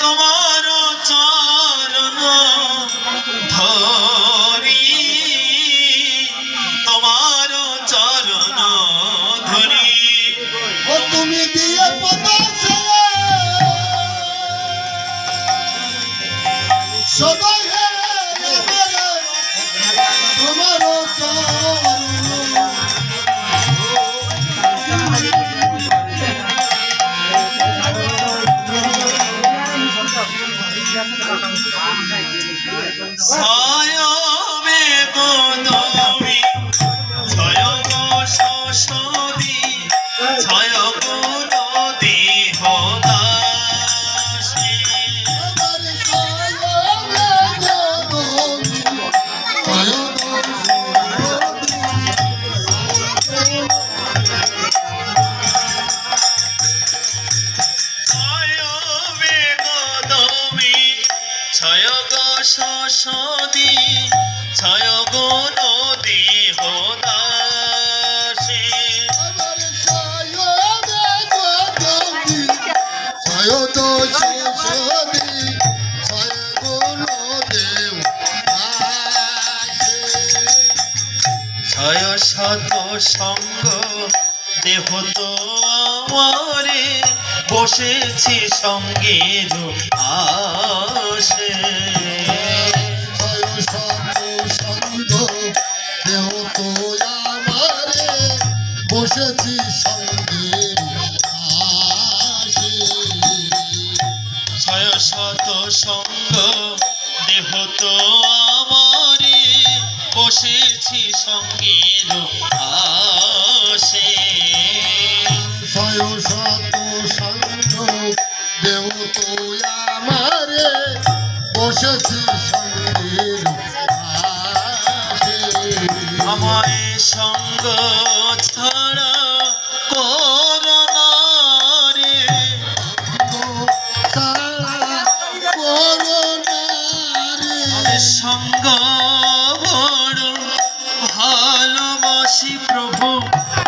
তোমার চরণ ধরি ছয় শশবী ছয় সদি সায় গুণ দেব ছয় শত সঙ্গ দেহ তো আমারে বসেছি সঙ্গের আসে ছয় শত সঙ্গ? দেহ তো আমারে বসেছি সঙ্গের আসে ছয় শত সন্ধ দেহ তো আমারে বসেছি সঙ্গের আমায় সঙ্গ ছাড়া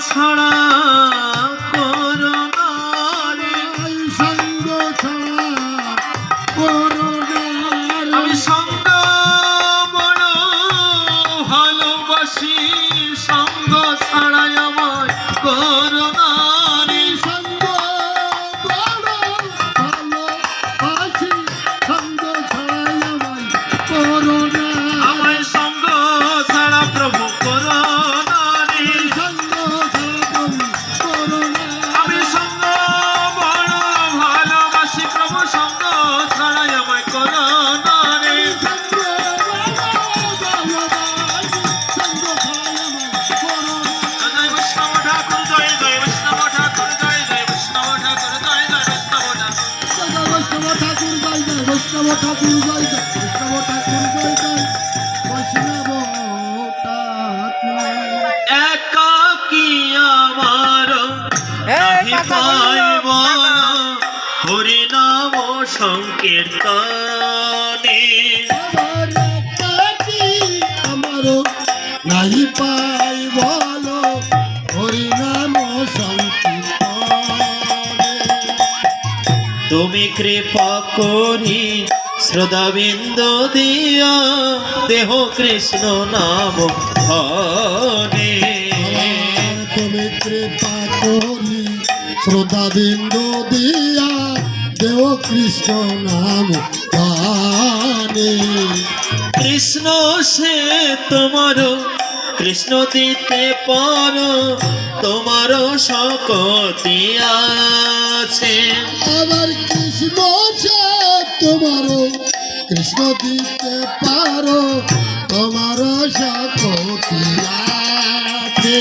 ছাড়া নাম সংকীর্তনে। আমার কাটি আমারও নাই পাই বলো হরি নাম সংকীর্তনে। তুমি কৃপা করি শ্রোতাবিন্দু দিয়া দেহ কৃষ্ণ নাম ধনে আমার তুমি কৃপা করি শ্রদ্ধা বিন্দু দিয়া দেহ কৃষ্ণ নাম গানে কৃষ্ণ সে তোমার কৃষ্ণ দিতে পারো তোমার শকতি আছে। আবার কৃষ্ণ তোমারও কৃষ্ণ দিতে পারো তোমারও সকতি আছে।